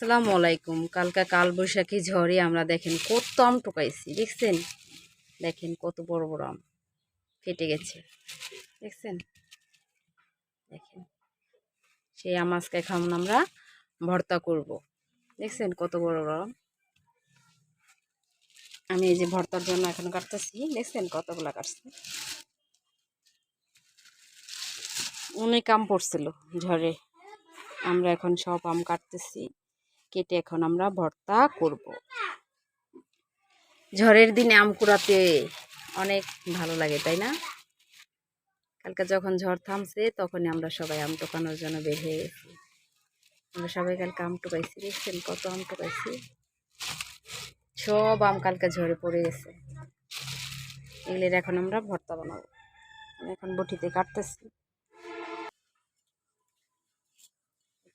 আসসালামু আলাইকুম। কালকা কাল বৈশাখী ঝড়ে আমরা দেখেন কত আম টোকাইছি, দেখছেন? দেখেন কত বড় বড় আম ফেটে গেছে, দেখছেন? দেখেন, সেই আম আজকে এখন আমরা ভর্তা করব, দেখছেন কত বড় বড় আম? আমি এই যে ভর্তার জন্য এখন কাটতেছি, দেখছেন কতগুলা কাটছি? অনেক আম পড়ছিল ঝড়ে, আমরা এখন সব আম কাটতেছি। কেটে এখন আমরা ভর্তা করব। ঝড়ের দিনে আম কুড়াতে অনেক ভালো লাগে, তাই না? কালকে যখন ঝড় থামছে, তখনই আমরা সবাই আম টোকানোর জন্য বের হয়ে গেছি। আমরা সবাই কালকে আম টোকাইছি, দেখছেন কত আম টোকাইছি? সব আম কালকে ঝরে পড়ে গেছে। এগুলির এখন আমরা ভর্তা বানাবো। এখন বটিতে কাটতেছি।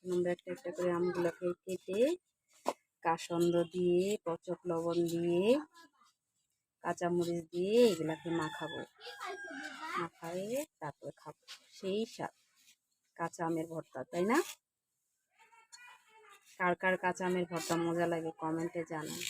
আমরা একটা একটা করে আমগুলোকে কেটে কাসন্দ দিয়ে, পচক লবণ দিয়ে, কাঁচামরিচ দিয়ে এগুলাকে মাখাবো। মাখায়ে তারপরে খাব। সেই স্বাদ। কাঁচা আমের ভর্তা, তাই না? কার কার কাঁচা আমের ভর্তা মজা লাগে কমেন্টে জানান।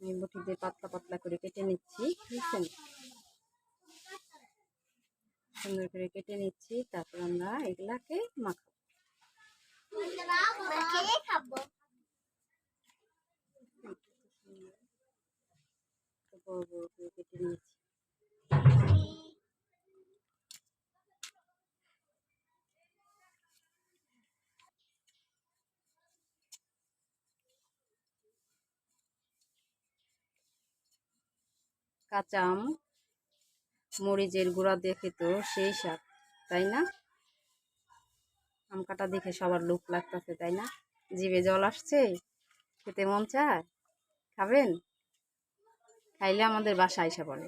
আমি মুঠি দিয়ে পাতলা পাতলা করে কেটে নিচ্ছি, বুঝছেন? সুন্দর করে কেটে নিচ্ছি, তারপর আমরা এগুলাকে মাখাবো। বড় কেটে নিয়েছি কাঁচা আম, মরিচের গুঁড়া দেখে তো সেই স্বাদ, তাই না? আম কাটা দেখে সবার লোক লাগতেছে, তাই না? জিভে জল আসছে, খেতে মন চায়, খাবেন? খাইলে আমাদের বাসা আইসা পড়ে।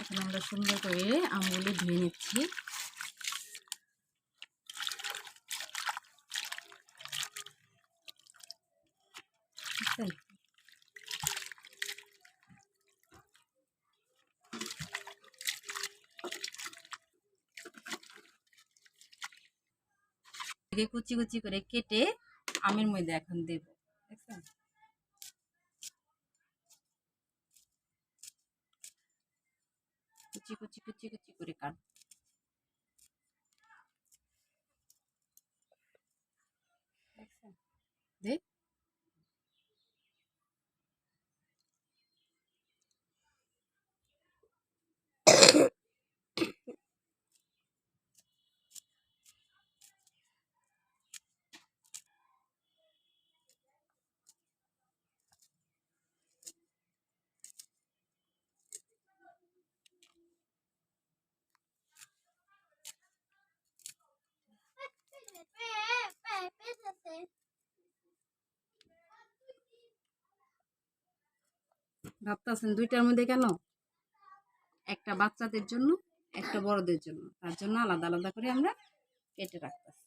এখন আমরা সুন্দর করে আমগুলো ধুয়ে নিচ্ছি। কুচি কুচি করে কেটে আমের মধ্যে এখন দেব কুচি কুচি কুচি কুচি করে কাট। দেখ। ভাবতেছেন দুইটার মধ্যে কেন? একটা বাচ্চাদের জন্য, একটা বড়দের জন্য। তার জন্য আলাদা আলাদা করে আমরা কেটে রাখতেছি।